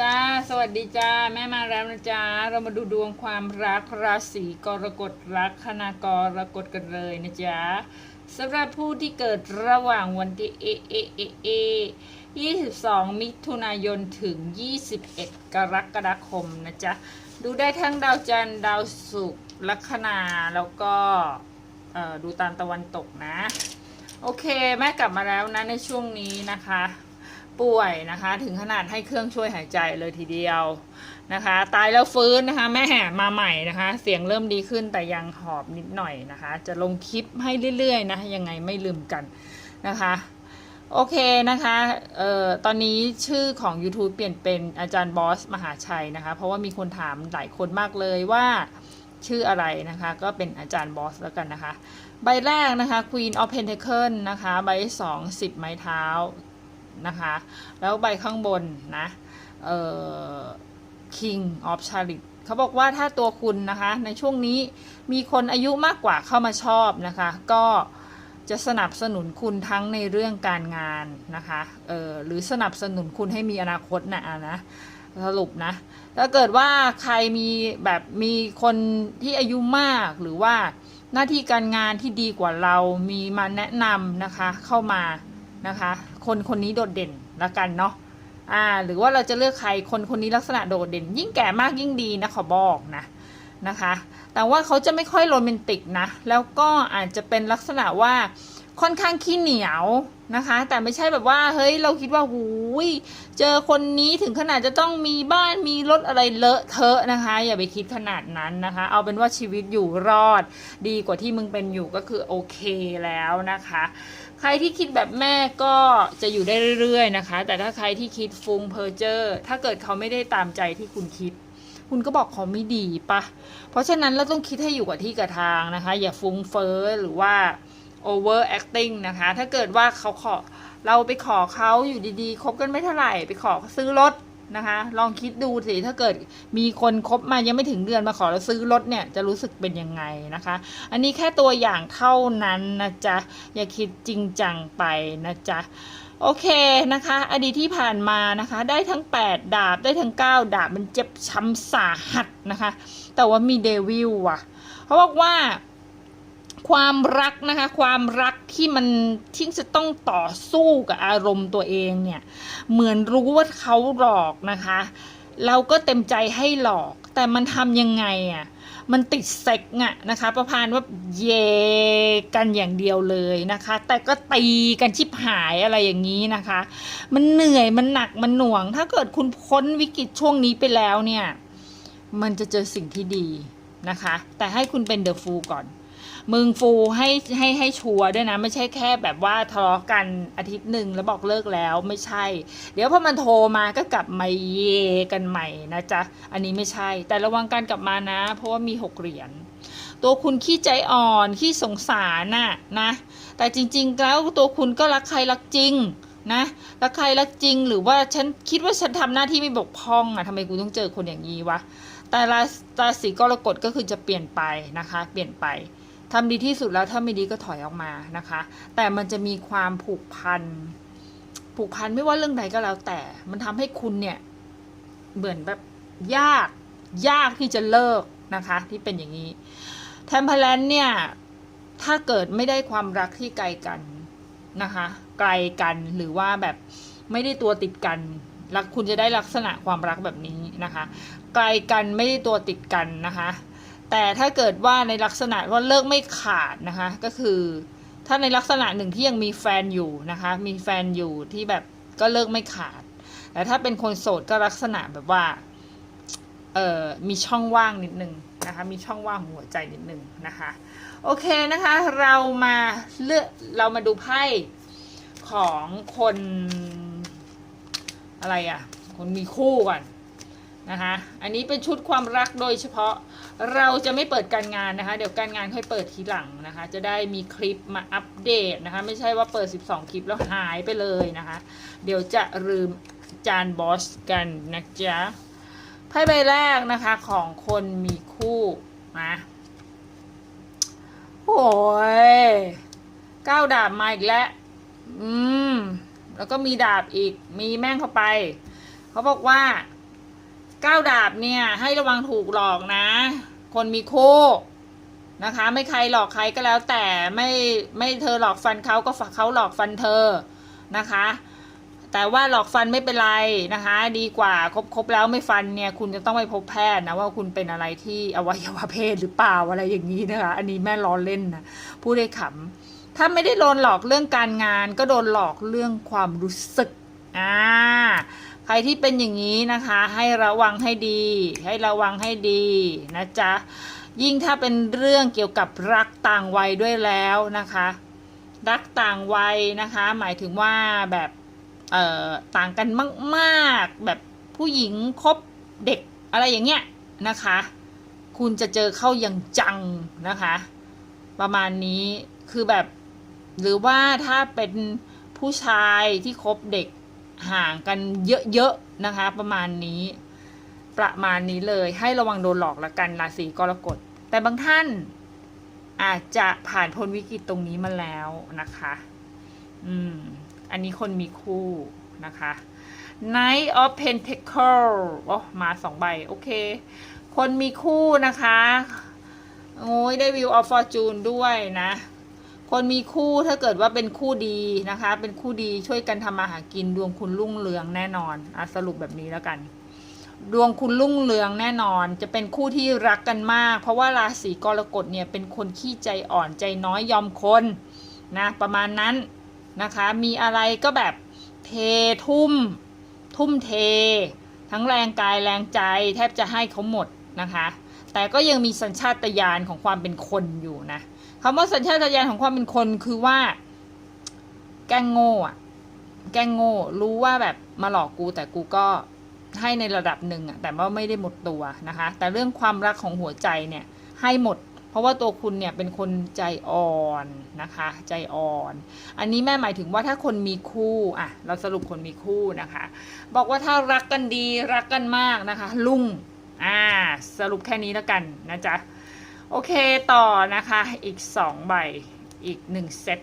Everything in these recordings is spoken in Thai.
จ้า สวัสดีจ้า แม่มาแล้วนะจ้า เรามาดูดวงความรักราศีกรกฎรักคณากรกฎกันเลยนะจ๊ะสำหรับผู้ที่เกิดระหว่างวันที่เอเอเอเอ22 มิถุนายนถึง 21 กรกฎาคมนะจ๊ะ ดูได้ทั้งดาวจันทร์ดาวศุกร์ลัคนาแล้วก็ดูตามตะวันตกนะ โอเค แม่กลับมาแล้วนะในช่วงนี้นะคะ ป่วยนะคะ ถึงขนาดให้เครื่องช่วยหายใจเลยทีเดียวนะคะ ตายแล้วฟื้นนะคะ แม่มาใหม่นะคะ เสียงเริ่มดีขึ้นแต่ยังหอบนิดหน่อยนะคะ จะลงคลิปให้เรื่อยๆนะยังไงไม่ลืมกันนะคะโอเคนะคะ เอ่อ ตอนนี้ชื่อของ YouTube เปลี่ยนเป็นอาจารย์บอสมหาชัยนะคะ เพราะว่ามีคนถามหลายคนมากเลยว่าชื่ออะไรนะคะ ก็เป็นอาจารย์บอสแล้วกันนะคะ ใบแรกนะคะ Queen of Pentacle นะคะ ใบสองสิบไม้เท้า นะคะ แล้วใบข้างบนนะเอ่อ King of Chariot เขาบอกว่าถ้าตัวคุณนะคะในช่วงนี้มีคนอายุมากกว่าเข้ามาชอบนะคะ ก็จะสนับสนุนคุณทั้งในเรื่องการงานนะคะ เออหรือสนับสนุนคุณให้มีอนาคตนะอะนะ สรุปนะ ถ้าเกิดว่าใครมีแบบมีคนที่อายุมากหรือว่าหน้าที่การงานที่ดีกว่าเรามีมาแนะนำนะคะเข้ามา นะคะ คนคนนี้โดดเด่นละกันเนาะอ่าหรือว่าเราจะเลือกใครคนคนนี้ลักษณะโดดเด่น ยิ่งแก่มากยิ่งดีนะขอบอกนะนะคะ แต่ว่าเขาจะไม่ค่อยโรแมนติกนะ แล้วก็อาจจะเป็นลักษณะว่าค่อนข้างขี้เหนียวนะคะ แต่ไม่ใช่แบบว่าเฮ้ยเราคิดว่าหูยเจอคนนี้ถึงขนาดจะต้องมีบ้านมีรถอะไรเลอะเทอะนะคะ อย่าไปคิดขนาดนั้นนะคะ เอาเป็นว่าชีวิตอยู่รอด ดีกว่าที่มึงเป็นอยู่ก็คือโอเคแล้วนะคะ รที่คิดแบบแม่ก็จะอยู่ได้เรื่อยๆนะคะ แต่ถ้าใครที่คิดฟุ้งเพอเจอร์ถ้าเกิดเขาไม่ได้ตามใจที่คุณคิด คุณก็บอกเขาไม่ดีปะเพราะฉะนั้นเราต้องคิดให้อยู่กับที่กับทางนะคะ อย่าฟุ้งเฟ้อหรือว่า over acting นะคะ ถ้าเกิดว่าเขาขอเราไปขอเขาอยู่ดีๆคบกันไม่เท่าไหร่ ไปขอซื้อรถ นะคะ ลองคิดดูสิถ้าเกิดมีคนคบมายังไม่ถึงเดือนมาขอเราซื้อรถเนี่ยจะรู้สึกเป็นยังไงนะคะ อันนี้แค่ตัวอย่างเท่านั้นนะจ๊ะ อย่าคิดจริงจังไปนะจ๊ะโอเคนะคะ อดีตที่ผ่านมานะคะ ได้ทั้ง 8 ดาบได้ทั้ง 9 ดาบมันเจ็บช้ำสาหัสนะคะ แต่ว่ามีเดวิลว่ะ เขาบอกว่า ความรักนะคะ ความรักที่มันที่จะต้องต่อสู้กับอารมณ์ตัวเองเนี่ย เหมือนรู้ว่าเขาหลอกนะคะ เราก็เต็มใจให้หลอก แต่มันทำยังไงอะ่ะมันติดเซ็กอะนะคะ ประพานว่าเยกันอย่างเดียวเลยนะคะ แต่ก็ตีกันชิบหายอะไรอย่างนี้นะคะ มันเหนื่อยมันหนักมันหน่วง ถ้าเกิดคุณพ้นวิกฤตช่วงนี้ไปแล้วเนี่ย มันจะเจอสิ่งที่ดีนะคะ แต่ให้คุณเป็นเดอะฟูก่อน มึงฟูให้ให้ให้ชัวร์ด้วยนะ ไม่ใช่แค่แบบว่าทะเลาะกันอาทิตย์หนึ่งแล้วบอกเลิกแล้วไม่ใช่ เดี๋ยวพอมันโทรมาก็กลับมาเยกันใหม่นะจ๊ะ อันนี้ไม่ใช่ แต่ระวังการกลับมานะ เพราะว่ามีหกเหรียญตัวคุณขี้ใจอ่อนขี้สงสารน่ะนะ แต่จริง ๆ แล้วตัวคุณก็รักใครรักจริงนะรักใครรักจริงหรือว่าฉันคิดว่าฉันทำหน้าที่ไม่บกพร่องอะทำไมกูต้องเจอคนอย่างนี้วะแต่ราราศีกรกฎก็คือจะเปลี่ยนไปนะคะ เปลี่ยนไป ทำดีที่สุดแล้วถ้าไม่ดีก็ถอยออกมานะคะ แต่มันจะมีความผูกพัน ผูกพันไม่ว่าเรื่องใดก็แล้วแต่ มันทำให้คุณเนี่ย เหมือนแบบยาก ยากที่จะเลิกนะคะ ที่เป็นอย่างนี้แทมเพลนเนี่ย ถ้าเกิดไม่ได้ความรักที่ไกลกันนะคะ ไกลกันหรือว่าแบบไม่ได้ตัวติดกันรักคุณจะได้ลักษณะความรักแบบนี้นะคะ ไกลกันไม่ได้ตัวติดกันนะคะ แต่ถ้าเกิดว่าในลักษณะว่าเลิกไม่ขาดนะคะ ก็คือถ้าในลักษณะหนึ่งที่ยังมีแฟนอยู่นะคะ มีแฟนอยู่ที่แบบก็เลิกไม่ขาด แต่ถ้าเป็นคนโสดก็ลักษณะแบบว่าเอ่อมีช่องว่างนิดนึงนะคะ มีช่องว่างหัวใจนิดนึงนะคะ โอเคนะคะ เรามาเลือกเรามาดูไพ่ของคนอะไรอะ่ะ คนมีคู่ก่อน นะคะ อันนี้เป็นชุดความรักโดยเฉพาะเราจะไม่เปิดการงานนะคะ เดี๋ยวการงานค่อยเปิดทีหลังนะคะ จะได้มีคลิปมาอัปเดตนะคะ ไม่ใช่ว่าเปิด 12 คลิปแล้วหายไปเลยนะคะ เดี๋ยวจะลืมจานบอสกันนะจ๊ะไพ่ใบแรกนะคะของคนมีคู่นะโอ้ยเก้าดาบมาอีกแล้วอืม แล้วก็มีดาบอีก มีแม่งเข้าไป เขาบอกว่า ก้าวดาบเนี่ย ให้ระวังถูกหลอกนะ คนมีคู่นะคะ ไม่ใครหลอกใครก็แล้วแต่ไม่ไม่เธอหลอกฟันเขาก็ฝักเขาหลอกฟันเธอนะคะ แต่ว่าหลอกฟันไม่เป็นไรนะคะ ดีกว่าครบครบแล้วไม่ฟันเนี่ย คุณจะต้องไปพบแพทย์นะว่าคุณเป็นอะไรที่อวัยวะเพศหรือเปล่าอะไรอย่างนี้นะคะ อันนี้แม่ล้อเล่นนะพูดได้ขำถ้าไม่ได้โดนหลอกเรื่องการงาน ก็โดนหลอกเรื่องความรู้สึกอ่า ใครที่เป็นอย่างนี้นะคะ ให้ระวังให้ดี ให้ระวังให้ดีนะจ๊ะยิ่งถ้าเป็นเรื่องเกี่ยวกับรักต่างวัยด้วยแล้วนะคะ รักต่างวัยนะคะ หมายถึงว่าแบบเอ่อต่างกันมากๆ แบบผู้หญิงคบเด็กอะไรอย่างเงี้ยนะคะ คุณจะเจอเข้าอย่างจังนะคะ ประมาณนี้คือแบบ หรือว่าถ้าเป็นผู้ชายที่คบเด็ก ห่างกันเยอะๆนะคะ ประมาณนี้ ประมาณนี้เลยให้ระวังโดนหลอกละกันราศีกรกฎ แต่บางท่านอาจจะผ่านพ้นวิกฤตตรงนี้มาแล้วนะคะ อืม อันนี้คนมีคู่นะคะ Knight of Pentacle โอ้มาสองใบ โอเค คนมีคู่นะคะ โอ้ยได้ View of Fortune ด้วยนะ คนมีคู่ถ้าเกิดว่าเป็นคู่ดีนะคะ เป็นคู่ดีช่วยกันทำมาหากินดวงคุณรุ่งเรืองแน่นอนอะสรุปแบบนี้แล้วกัน ดวงคุณรุ่งเรืองแน่นอน จะเป็นคู่ที่รักกันมาก เพราะว่าราศีกรกฎเนี่ยเป็นคนขี้ใจอ่อนใจน้อยยอมคนนะประมาณนั้นนะคะ มีอะไรก็แบบเททุ่ม ทุ่มเท ทั้งแรงกายแรงใจแทบจะให้เขาหมดนะคะ แต่ก็ยังมีสัญชาตญาณของความเป็นคนอยู่นะ คำว่าสัญชาตญาณของความเป็นคนคือว่า แกล้งโง่อะแกล้งโง่ รู้ว่าแบบมาหลอกกูแต่กูก็ให้ในระดับหนึ่งอะแต่ว่าไม่ได้หมดตัวนะคะ แต่เรื่องความรักของหัวใจเนี่ยให้หมด เพราะว่าตัวคุณเนี่ยเป็นคนใจอ่อนนะคะ ใจอ่อน อันนี้แม่หมายถึงว่าถ้าคนมีคู่อะเราสรุปคนมีคู่นะคะ บอกว่าถ้ารักกันดีรักกันมากนะคะ ลุ่งอ่าสรุปแค่นี้แล้วกันนะจ๊ะ โอเคต่อนะคะอีกสองใบอีกหนึ่งเซต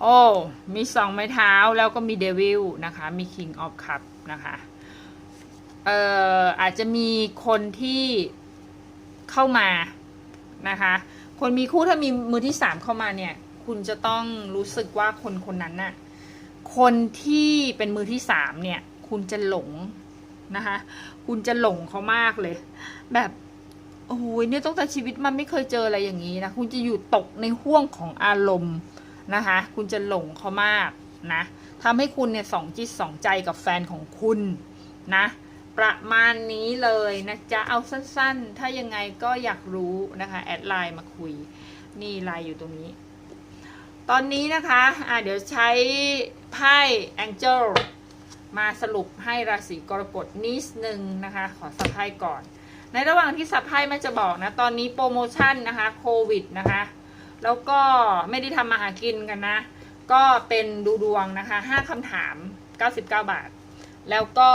โอ้มีสองไม้เท้าแล้วก็มีเดวิลนะคะมี King of Cup นะคะเอ่ออาจจะมีคนที่เข้ามานะคะคนมีคู่ถ้ามีมือที่สามเข้ามาเนี่ยคุณจะต้องรู้สึกว่าคนคนนั้นน่ะคนที่เป็นมือที่สามเนี่ยคุณจะหลงนะคะคุณจะหลงเขามากเลย แบบ โอ้ยเนี่ยตั้งแต่ชีวิตมันไม่เคยเจออะไรอย่างนี้นะคุณจะอยู่ตกในห่วงของอารมณ์นะคะ คุณจะหลงเขามากนะทำให้คุณเนี่ยสองจิตสองใจกับแฟนของคุณนะประมาณนี้เลยนะจ๊ะเอาสั้นๆ ถ้ายังไงก็อยากรู้นะคะ แอดไลน์มาคุย นี่ไลน์อยู่ตรงนี้ ตอนนี้นะคะะเดี๋ยวใช้ไพ่ Angel มาสรุปให้ราศีกรกฎนิดนึงนะคะ ขอสับไพ่ก่อน ในระหว่างที่สับไพ่แม่จะบอกนะ ตอนนี้โปรโมชั่นนะคะโควิดนะคะ แล้วก็ไม่ได้ทำมาหากินกันนะ ก็เป็นดูดวงนะคะห้าคำถาม 99 บาท แล้วก็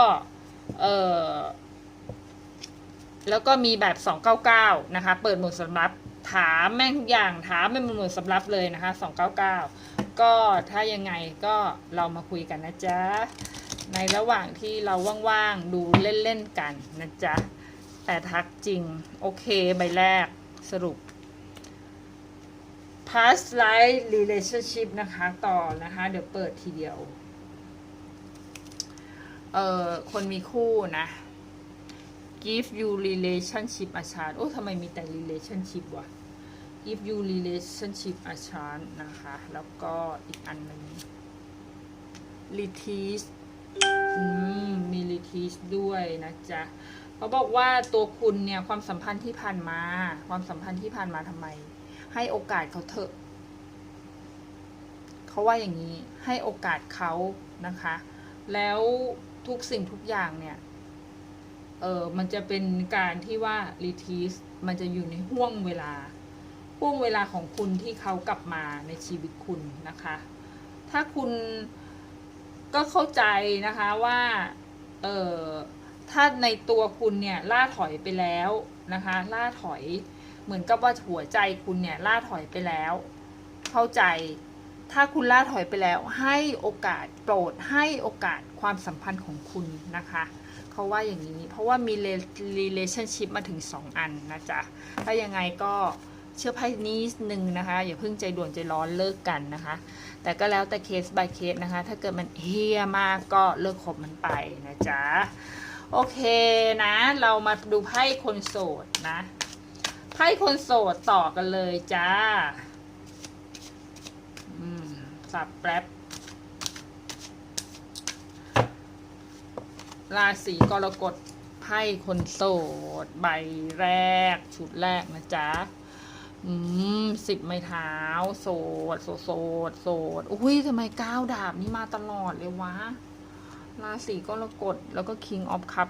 เออแล้วก็มีแบบ 299 นะคะ เปิดหมวดสำรับ ถามแม่งทุกอย่าง ถามไม่เป็นหมวดสำรับเลยนะคะ 299 ก็ถ้ายังไงก็เรามาคุยกันนะจ๊ะ ในระหว่างที่เราว่างๆ ดูเล่นๆกันนะจ๊ะ แต่ทักจริง โอเค ใบแรกสรุป past life relationship นะคะต่อนะคะ เดี๋ยวเปิดทีเดียว เอ่อ คนมีคู่นะ give you relationship อาชารโอ้ทำไมมีแต่ relationship วะ give you relationship อาชารนะคะ แล้วก็อีกอันหนึ่ง r e t e a s อืม มี r e t e a s ด้วยนะจ๊ะ เขาบอกว่าตัวคุณเนี่ยความสัมพันธ์ที่ผ่านมา ความสัมพันธ์ที่ผ่านมาทำไม ให้โอกาสเขาเถอะเขาว่าอย่างนี้ให้โอกาสเขานะคะ แล้วทุกสิ่งทุกอย่างเนี่ยเออมันจะเป็นการที่ว่ารีทีสมันจะอยู่ในห่วงเวลาห่วงเวลาของคุณที่เขากลับมาในชีวิตคุณนะคะ ถ้าคุณก็เข้าใจนะคะว่า เออ ถ้าในตัวคุณเนี่ยล่าถอยไปแล้วนะคะ ล่าถอยเหมือนกับว่าหัวใจคุณเนี่ยล่าถอยไปแล้ว เข้าใจ ถ้าคุณล่าถอยไปแล้ว ให้โอกาสโปรดให้โอกาสความสัมพันธ์ของคุณนะคะเขาว่าอย่างนี้ เพราะว่ามี relationship มาถึง 2 อันนะจ๊ะถ้ายังไงก็เชื่อไพ่นี้หนึ่งนะคะ อย่าเพิ่งใจด่วนใจร้อนเลิกกันนะคะ แต่ก็แล้วแต่เคส by เคสนะคะ ถ้าเกิดมันเฮียมากก็เลิกคบมันไปนะจ๊ะ โอเคนะ เรามาดูไพ่คนโสดนะไพ่คนโสดต่อกันเลยจ้าอืมสับแป๊บราศีกรกฎไพ่คนโสด ใบแรก ชุดแรกนะจ๊ะ อืมสิบไม้เท้า โสด โสด โสดโสดอุ้ยทำไมก้าวดาบนี่มาตลอดเลยวะ ราศีกรกฎแล้วก็ King of Cup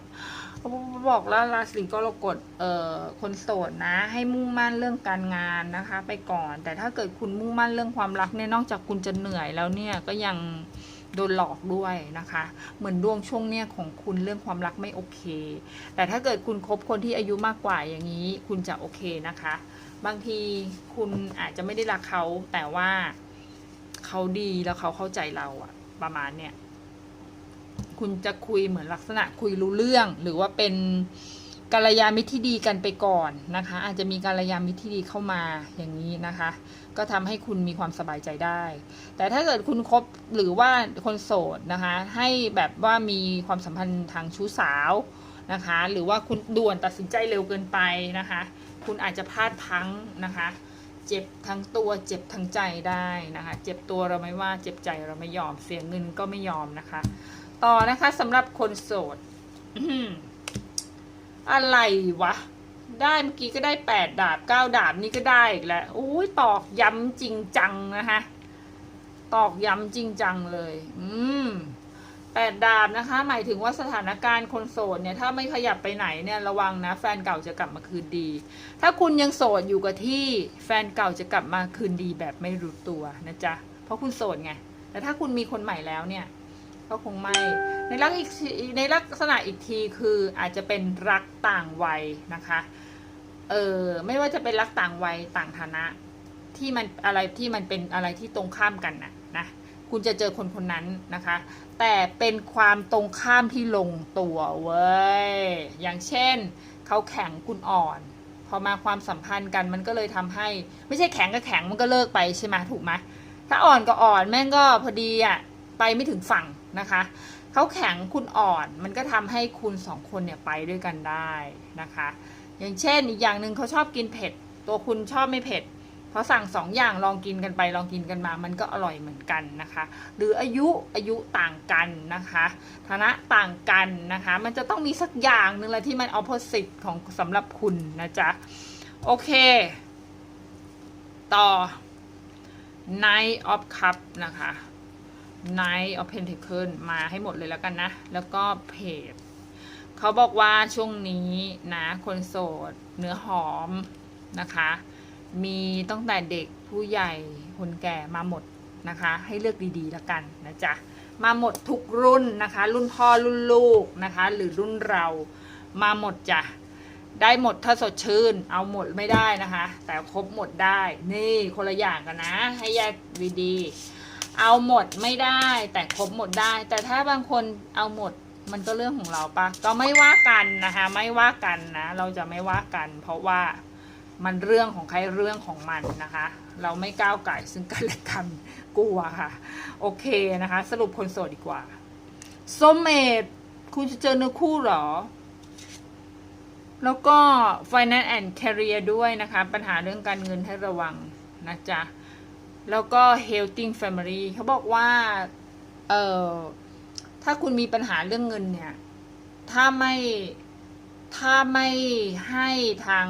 บอกแล้วราศีกรกฎเอ่อคนโสดนะ ให้มุ่งมั่นเรื่องการงานนะคะ ไปก่อน แต่ถ้าเกิดคุณมุ่งมั่นเรื่องความรักเนี่ยนอกจากคุณจะเหนื่อยแล้วเนี่ยก็ยังโดนหลอกด้วยนะคะ เหมือนดวงช่วงเนี้ยของคุณเรื่องความรักไม่โอเค แต่ถ้าเกิดคุณคบคนที่อายุมากกว่าอย่างนี้ คุณจะโอเคนะคะ บางทีคุณอาจจะไม่ได้รักเขาแต่ว่าเขาดีแล้วเขาเข้าใจเราอะประมาณเนี้ย คุณจะคุยเหมือนลักษณะคุยรู้เรื่อง หรือว่าเป็นกัลยาณมิตรที่ดีกันไปก่อนนะคะ อาจจะมีกัลยาณมิตรที่ดีเข้ามาอย่างนี้นะคะ ก็ทำให้คุณมีความสบายใจได้ แต่ถ้าเกิดคุณคบหรือว่าคนโสดนะคะ ให้แบบว่ามีความสัมพันธ์ทางชู้สาวนะคะ หรือว่าคุณด่วนตัดสินใจเร็วเกินไปนะคะ คุณอาจจะพลาดพังนะคะ เจ็บทั้งตัวเจ็บทั้งใจได้นะคะ เจ็บตัวเราไม่ว่าเจ็บใจเราไม่ยอมเสียเงินก็ไม่ยอมนะคะ ต่อนะคะสำหรับคนโสดอะไรวะ ได้เมื่อกี้ก็ได้แปดดาบเก้าดาบนี่ก็ได้อีกแล้วโอ้ยตอกย้ำจริงจังนะคะตอกย้ำจริงจังเลย อืมแปดดาบนะคะ หมายถึงว่าสถานการณ์คนโสดเนี่ย ถ้าไม่ขยับไปไหนเนี่ยระวังนะ แฟนเก่าจะกลับมาคืนดี ถ้าคุณยังโสดอยู่กับที่แฟนเก่าจะกลับมาคืนดีแบบไม่รู้ตัวนะจ๊ะ เพราะคุณโสดไง แต่ถ้าคุณมีคนใหม่แล้วเนี่ย ก็คงไม่ ในลักษณะอีกในลักษณะอีกทีคืออาจจะเป็นรักต่างวัยนะคะ เออไม่ว่าจะเป็นรักต่างวัยต่างฐานะ ที่มันอะไรที่มันเป็นอะไรที่ตรงข้ามกันนะนะคุณจะเจอคนคนนั้นนะคะ แต่เป็นความตรงข้ามที่ลงตัวเว้ย อย่างเช่น เขาแข็งคุณอ่อน พอมาความสัมพันธ์กันมันก็เลยทำให้ ไม่ใช่แข็งกับแข็งมันก็เลิกไปใช่ไหมถูกไหมถ้าอ่อนก็อ่อนแม่งก็พอดีอะไปไม่ถึงฝั่ง นะคะ เขาแข็งคุณอ่อนมันก็ทำให้คุณสองคนเนี่ยไปด้วยกันได้นะคะ อย่างเช่นอีกอย่างหนึ่งเขาชอบกินเผ็ด ตัวคุณชอบไม่เผ็ดพอสั่งสองอย่างลองกินกันไปลองกินกันมา มันก็อร่อยเหมือนกันนะคะ หรืออายุอายุต่างกันนะคะฐานะต่างกันนะคะ มันจะต้องมีสักอย่างหนึ่งแหละที่มัน opposite ของสำหรับคุณนะจ๊ะโอเค ต่อ Knight of Cup นะคะ Knight of Pentacle มาให้หมดเลยแล้วกันนะ แล้วก็เพจเขาบอกว่าช่วงนี้นะ คนโสด เนื้อหอมนะคะ มีตั้งแต่เด็กผู้ใหญ่คนแก่มาหมดนะคะ ให้เลือกดีๆแล้วกันนะจ๊ะ มาหมดทุกรุ่นนะคะ รุ่นพ่อรุ่นลูกนะคะ หรือรุ่นเรามาหมดจ้ะได้หมดถ้าสดชื่น เอาหมดไม่ได้นะคะ แต่ครบหมดได้ นี่คนละอย่างกันนะ ให้แยกดีๆ เอาหมดไม่ได้แต่ครบหมดได้ แต่ถ้าบางคนเอาหมดมันก็เรื่องของเราปะก็ไม่ว่ากันนะคะ ไม่ว่ากันนะ เราจะไม่ว่ากัน เพราะว่ามันเรื่องของใครเรื่องของมันนะคะ เราไม่ก้าวไก่ซึ่งกันและกันกลัวค่ะ โอเคนะคะ สรุปคนโสดดีกว่าโซเมดคุณจะเจอเนื้อคู่หรอ แล้วก็ finance and career ด้วยนะคะ ปัญหาเรื่องการเงินให้ระวังนะจ๊ะ แล้วก็ healthy family เขาบอกว่า เอ่อ ถ้าคุณมีปัญหาเรื่องเงินเนี่ย ถ้าไม่ ถ้าไม่ให้ทาง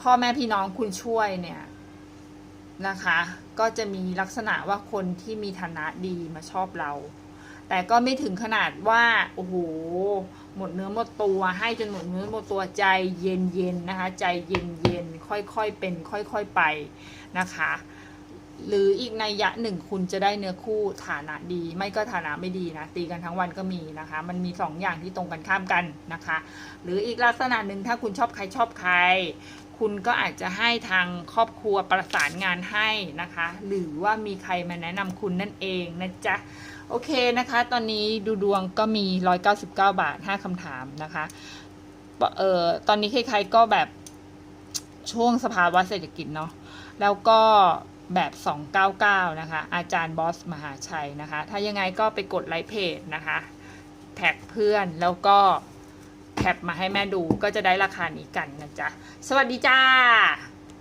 พ่อแม่พี่น้องคุณช่วยเนี่ยนะคะ ก็จะมีลักษณะว่าคนที่มีฐานะดีมาชอบเรา แต่ก็ไม่ถึงขนาดว่า โอ้โห หมดเนื้อหมดตัว ให้จนหมดเนื้อหมดตัวใจเย็นๆนะคะ ใจเย็นๆ ค่อยๆเป็น ค่อยๆไปนะคะ หรืออีกนัยยะหนึ่งคุณจะได้เนื้อคู่ฐานะดี ไม่ก็ฐานะไม่ดีนะ ตีกันทั้งวันก็มีนะคะ มันมีสองอย่างที่ตรงกันข้ามกันนะคะ หรืออีกลักษณะหนึ่งถ้าคุณชอบใครชอบใคร คุณก็อาจจะให้ทางครอบครัวประสานงานให้นะคะ หรือว่ามีใครมาแนะนำคุณนั่นเองนะจ๊ะโอเคนะคะ ตอนนี้ดูดวงก็มี 199 บาท 5คำถามนะคะเอ่อตอนนี้ใครๆก็แบบช่วงสภาวะเศรษฐกิจเนาะแล้วก็ แบบ 299 นะคะ อาจารย์บอสมหาชัยนะคะ ถ้ายังไงก็ไปกดไลค์เพจนะคะ แท็กเพื่อนแล้วก็แคปมาให้แม่ดูก็จะได้ราคานี้กันนะจ๊ะ สวัสดีจ้า